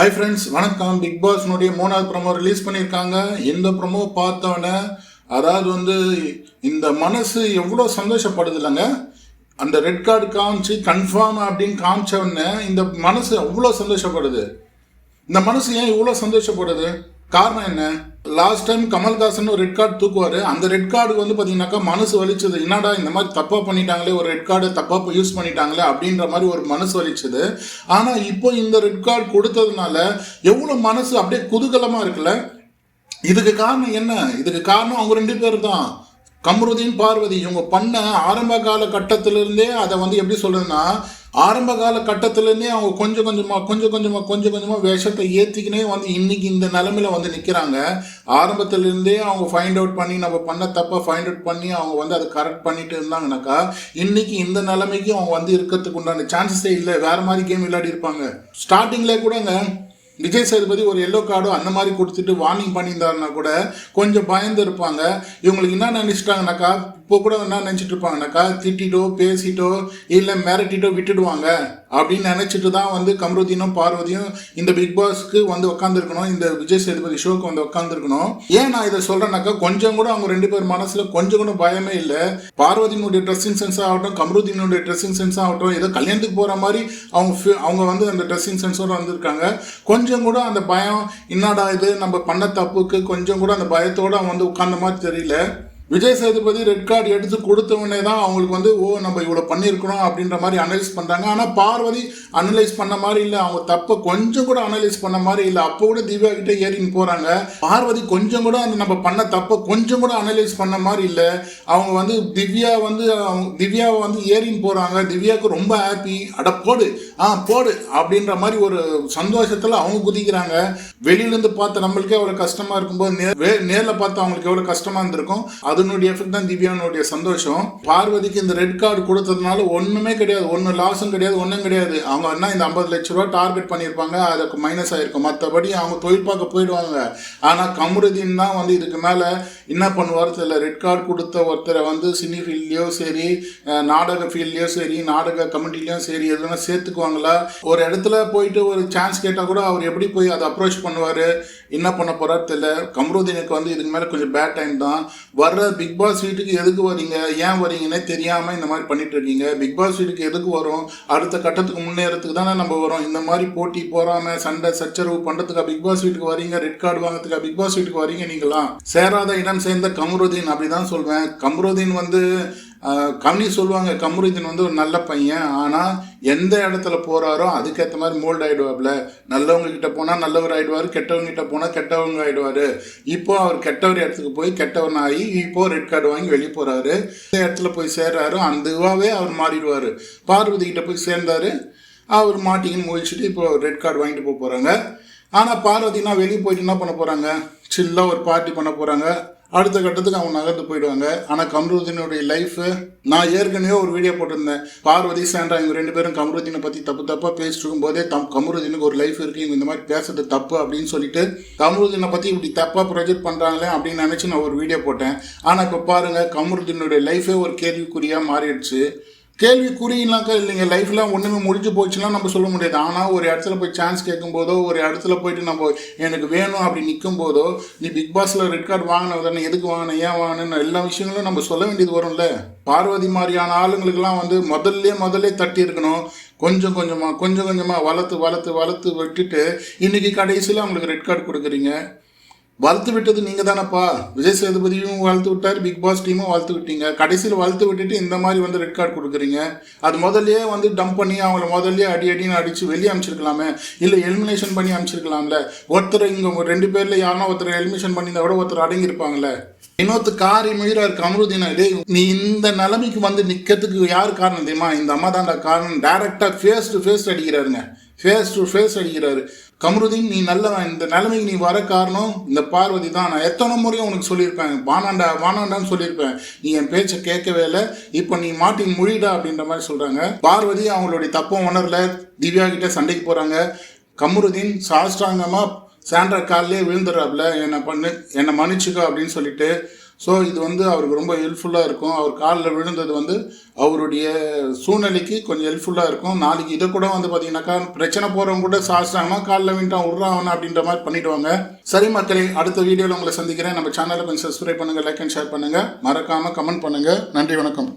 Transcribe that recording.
Hi friends வணக்கம். Big பாஸ்னுடைய மூணாவது ப்ரோமோ ரிலீஸ் பண்ணியிருக்காங்க. இந்த ப்ரமோ பார்த்தோன்னே அதாவது வந்து இந்த மனசு எவ்வளோ சந்தோஷப்படுது இல்லைங்க அந்த ரெட் கார்டு காமிச்சு கன்ஃபார்ம் அப்படின்னு காமிச்ச உடனே இந்த மனசு அவ்வளோ சந்தோஷப்படுது. இந்த மனசு ஏன் இவ்வளோ சந்தோஷப்படுது? காரணம் என்ன? லாஸ்ட் டைம் கமல்ஹாசன் ஒரு ரெட் கார்டு தூக்குவார். அந்த ரெட் கார்டு வந்து பார்த்தீங்கன்னாக்கா மனசு வலிச்சது. என்னடா இந்த மாதிரி தப்பாக பண்ணிட்டாங்களே ஒரு ரெட் கார்டு தப்பாக யூஸ் பண்ணிட்டாங்களே அப்படின்ற மாதிரி ஒரு மனசு வலிச்சது. ஆனால் இப்போ இந்த ரெட் கார்டு கொடுத்ததுனால எவ்வளோ மனசு அப்படியே குதூகலமாக இருக்குல்ல? இதுக்கு காரணம் என்ன? இதுக்கு காரணம் அவங்க ரெண்டு பேர் தான். கம்ருதீன் பார்வதி இவங்க பண்ண ஆரம்ப கால கட்டத்திலிருந்தே அதை வந்து எப்படி சொல்றதுன்னா ஆரம்ப கால கட்டத்துலேருந்தே அவங்க கொஞ்சம் கொஞ்சமாக கொஞ்சம் கொஞ்சமாக கொஞ்சம் கொஞ்சமாக விஷத்தை ஏற்றிக்கினே வந்து இன்றைக்கி இந்த நிலமையில வந்து நிற்கிறாங்க ஆரம்பத்துலேருந்தே அவங்க ஃபைண்ட் அவுட் பண்ணி நம்ம பண்ண தப்பை ஃபைண்ட் அவுட் பண்ணி அவங்க வந்து அதை கரெக்ட் பண்ணிட்டு இருந்தாங்கனாக்கா இன்றைக்கி இந்த நிலைமைக்கு அவங்க வந்து இருக்கிறதுக்கு உண்டான சான்சஸே இல்லை. வேறு மாதிரி கேம் விளையாடி இருப்பாங்க. ஸ்டார்டிங்கில் கூடங்க விஜய் சேதுபதி ஒரு எல்லோ கார்டோ அந்த மாதிரி கொடுத்துட்டு வார்னிங் பண்ணியிருந்தாருன்னா கூட கொஞ்சம் பயந்து இருப்பாங்க. இவங்களுக்கு என்ன நினச்சிட்டாங்கனாக்கா இப்போ கூட என்ன நினச்சிட்டு இருப்பாங்கனாக்கா திட்டிட்டோ பேசிட்டோ இல்லை மிரட்டிட்டோ விட்டுடுவாங்க. அப்படின்னு நினச்சிட்டு தான் வந்து கம்ருதீனும் பார்வதியும் இந்த பிக் பாஸ்க்கு வந்து உட்காந்துருக்கணும் இந்த விஜய் சேதுபதி ஷோக்கு வந்து உட்காந்துருக்கணும் ஏன் நான் இதை சொல்கிறேன்னாக்கா கொஞ்சம் கூட அவங்க ரெண்டு பேர் மனசில் கொஞ்சம் கூட பயமே இல்லை. பார்வதியினுடைய ட்ரெஸ்ஸிங் சென்ஸ் ஆகட்டும் கம்ருதீனுடைய ட்ரெஸ்ஸிங் சென்ஸ் ஆகட்டும் ஏதோ கல்யாணத்துக்கு போகிற மாதிரி அவங்க fe- அவங்க வந்து அந்த ட்ரெஸ்ஸிங் சென்ஸோட வந்திருக்காங்க. கொஞ்சம் கூட அந்த பயம் என்னடா இது நம்ம பண்ண தப்புக்கு கொஞ்சம் கூட அந்த பயத்தோடு அவங்க வந்து உட்கார்ந்த மாதிரி தெரியல. விஜய் சேதுபதி ரெட் கார்டு எடுத்து கொடுத்தவனே தான் அவங்களுக்கு வந்து ஓ நம்ம இவ்வளோ பண்ணியிருக்கிறோம் அப்படின்ற மாதிரி அனலைஸ் பண்ணுறாங்க ஆனால் பார்வதி அனலைஸ் பண்ண மாதிரி இல்லை. அவங்க தப்பை கொஞ்சம் கூட அனலைஸ் பண்ண மாதிரி இல்லை. அப்போ கூட திவ்யா கிட்ட ஏறின்னு போகிறாங்க பார்வதி கொஞ்சம் கூட அந்த நம்ம பண்ண தப்பை கொஞ்சம் கூட அனலைஸ் பண்ண மாதிரி இல்லை. அவங்க வந்து திவ்யா வந்து அவங்க திவ்யாவை வந்து ஏறின்னு போகிறாங்க திவ்யாவுக்கு ரொம்ப ஹாப்பி அட போடு. ஆ போடு. அப்படின்ற மாதிரி ஒரு சந்தோஷத்தில் அவங்க குதிக்கிறாங்க. வெளியிலேருந்து பார்த்த நம்மளுக்கே ஒரு கஷ்டமாக இருக்கும்போது நே வே- பார்த்து அவங்களுக்கு எவ்வளோ கஷ்டமாக இருந்திருக்கும். அது அதனுடைய எஃபெக்ட் தான் திவ்யானுடைய சந்தோஷம். பார்வதிக்கு இந்த ரெட் கார்டு கொடுத்ததுனால ஒன்றுமே கிடையாது. ஒன்றும் லாஸும் கிடையாது ஒன்றும் கிடையாது. அவங்க என்ன இந்த ஐம்பது லட்ச ரூபா டார்கெட் பண்ணியிருப்பாங்க. அதுக்கு மைனஸ் ஆகிருக்கும் மற்றபடி அவங்க தொழில் பார்க்க போயிடுவாங்க. ஆனால் கமருதீன் தான் வந்து இதுக்கு மேலே என்ன பண்ணுவார் தெரியல. ரெட் கார்டு கொடுத்த ஒருத்தரை வந்து சினி ஃபீல்ட்லேயோ சரி நாடக ஃபீல்ட்லேயோ சரி நாடக கமிட்டிலையும் சரி எதுனா சேர்த்துக்குவாங்களா? ஒரு இடத்துல போயிட்டு ஒரு சான்ஸ் கேட்டால் கூட அவர் எப்படி போய் அதை அப்ரோச் பண்ணுவார்? என்ன பண்ண போகிறார் தெரியல. கம்ருதீனுக்கு வந்து இதுக்கு மேலே கொஞ்சம் பேட் டைம் தான். வர்ற பிக் பாஸ் வீட்டுக்கு எதுக்கு வரீங்க? ஏன் வரீங்கன்னே தெரியாமல் இந்த மாதிரி பண்ணிட்டு இருக்கீங்க. பிக் பாஸ் வீட்டுக்கு எதுக்கு வரும்? அடுத்த கட்டத்துக்கு முன்னேறதுக்கு தானே நம்ம வரோம். இந்த மாதிரி போட்டி போறாம சண்டை சச்சரவு பண்ணுறதுக்கா பிக் பாஸ் வீட்டுக்கு வரீங்க? ரெட் கார்டு வாங்குறதுக்கா பிக் பாஸ் வீட்டுக்கு வரீங்க நீங்களாம்? சேராத இடம் சேர்ந்த கம்ருதீன் அப்படிதான் சொல்வேன். கம்ருதீன் வந்து ஆஹ், சொல்லுவாங்க கமருதீன் வந்து ஒரு நல்ல பையன் ஆனால் எந்த இடத்துல போகிறாரோ அதுக்கேற்ற மாதிரி மோல்ட் ஆகிடுவாப்ல நல்லவங்க கிட்ட போனால் நல்லவர் ஆகிடுவார் கெட்டவங்க கிட்ட போனால் கெட்டவங்க ஆகிடுவார் இப்போ அவர் கெட்டவர் இடத்துக்கு போய் கெட்டவன் ஆகி இப்போ ரெட் கார்டு வாங்கி வெளியே போகிறாரு இந்த இடத்துல போய் சேர்றாரு அந்த இதுவாகவே அவர் மாறிடுவார். பார்வதி கிட்ட போய் சேர்ந்தாரு. அவர் மாட்டிங்கன்னு முழிச்சிட்டு இப்போ ரெட் கார்டு வாங்கிட்டு போக போகிறாங்க ஆனால் பார்வதினா வெளியே போயிட்டு என்ன பண்ண போகிறாங்க சில்லாக ஒரு பார்ட்டி பண்ண போகிறாங்க அடுத்த கட்டத்துக்கு அவங்க நகர்ந்து போயிடுவாங்க. ஆனால் கம்ருதீனுடைய லைஃபு நான் ஏற்கனவே ஒரு வீடியோ போட்டிருந்தேன். பார்வதி சாண்டா இவங்க ரெண்டு பேரும் கம்ருதீனை பற்றி தப்பு தப்பாக பேசிட்டு இருக்கும்போதே தம் கம்ருதீனுக்கு ஒரு லைஃப் இருக்குது இவங்க இந்த மாதிரி பேசுறது தப்பு அப்படின்னு சொல்லிட்டு கம்ருதீனை பற்றி இப்படி தப்பாக ப்ரொஜெக்ட் பண்ணுறாங்களே அப்படின்னு நினச்சி நான் ஒரு வீடியோ போட்டேன். ஆனால் இப்போ பாருங்கள் கம்ருதீனுடைய லைஃபே ஒரு கேள்விக்குறியாக மாறிடுச்சு. கேள்விக்குறினாக்கா இல்லைங்க. லைஃப்ல ஒன்றுமே முடிஞ்சு போச்சுன்னா நம்ம சொல்ல முடியாது. ஆனால் ஒரு இடத்துல போய் சான்ஸ் கேட்கும்போதோ ஒரு இடத்துல போயிட்டு நம்ம எனக்கு வேணும் அப்படி நிற்கும் போதோ நீ பிக் பாஸ்ல ரெட் கார்டு வாங்கின தானே எதுக்கு வாங்கின ஏன் வாங்கின எல்லா விஷயங்களும் நம்ம சொல்ல வேண்டியது வரும்ல. பார்வதி மாதிரியான ஆளுங்களுக்கெல்லாம் வந்து முதல்ல முதல்ல தட்டி இருக்கணும். கொஞ்சம் கொஞ்சமாக கொஞ்சம் கொஞ்சமாக வளர்த்து வளர்த்து வளர்த்து விட்டுட்டு இன்னைக்கு கடைசியில் அவங்களுக்கு ரெட் கார்டு கொடுக்குறீங்க. வளர்த்து விட்டது நீங்கள் தானப்பா. விஜய் சேதுபதியும் வளர்த்து விட்டார் பிக் பாஸ் டீமும் வளர்த்து விட்டீங்க. கடைசியில் வளர்த்து விட்டுட்டு இந்த மாதிரி வந்து ரெட் கார்டு கொடுக்குறீங்க. அது முதல்லையே வந்து டம்ப் பண்ணி அவங்கள முதல்லையே அடி அடின்னு அடித்து வெளியே அனுப்பிச்சிருக்கலாமே இல்லை எலிமினேஷன் பண்ணி அனுப்பிச்சிருக்கலாம்ல ஒருத்தர் இங்கே ரெண்டு பேரில் யாருன்னா ஒருத்தர் எலிமினேஷன் பண்ணியிருந்தா கூட ஒருத்தர் அடங்கியிருப்பாங்கல்ல. இன்னொருத்த காரி மீறா இருக்கு அமருதினா டே நீ இந்த நிலைமைக்கு வந்து நிற்கிறதுக்கு யார் காரணம் தெரியுமா? இந்த அம்மா தான் காரணம். டேரெக்டாக ஃபேஸ் டு ஃபேஸ் அடிக்கிறாருங்க. ஃபேஸ் டு ஃபேஸ் அடிக்கிறாரு. கமருதீன் நீ நல்லவன் இந்த நிலைமைக்கு நீ வர காரணம் இந்த பார்வதி தான். நான் எத்தனை முறையும் உனக்கு சொல்லியிருப்பேன். வானாண்டா வானாண்டான்னு சொல்லியிருப்பேன். நீ என் பேச்சை கேட்கவே இல்லை. இப்போ நீ மாட்டின் மொழிடா அப்படின்ற மாதிரி சொல்கிறாங்க பார்வதி அவங்களுடைய தப்பம் உணரல. திவ்யா கிட்டே சண்டைக்கு போகிறாங்க கமருதீன் சாஸ்திராங்கமாக சாண்ட்ரா காலிலே விழுந்துடுறாப்புல. என்னை பண்ணு என்னை மன்னிச்சுக்கோ அப்படின்னு சொல்லிட்டு ஸோ இது வந்து அவருக்கு ரொம்ப ஹெல்ப்ஃபுல்லாக இருக்கும். அவர் காலில் விழுந்தது வந்து அவருடைய சூழ்நிலைக்கு கொஞ்சம் ஹெல்ப்ஃபுல்லாக இருக்கும். நாளைக்கு இதை கூட வந்து பார்த்தீங்கன்னாக்கா பிரச்சனை போகிறவங்க கூட சாஸ்தாங்கன்னா காலில் விண்டான் விட்றான் அப்படின்ற மாதிரி பண்ணிடுவாங்க. சரி மக்களே அடுத்த வீடியோவில் உங்களை சந்திக்கிறேன். நம்ம சேனலை கொஞ்சம் சப்ஸ்கிரைப் பண்ணுங்கள் லைக் அண்ட் ஷேர் பண்ணுங்கள் மறக்காமல் கமெண்ட் பண்ணுங்கள் நன்றி வணக்கம்.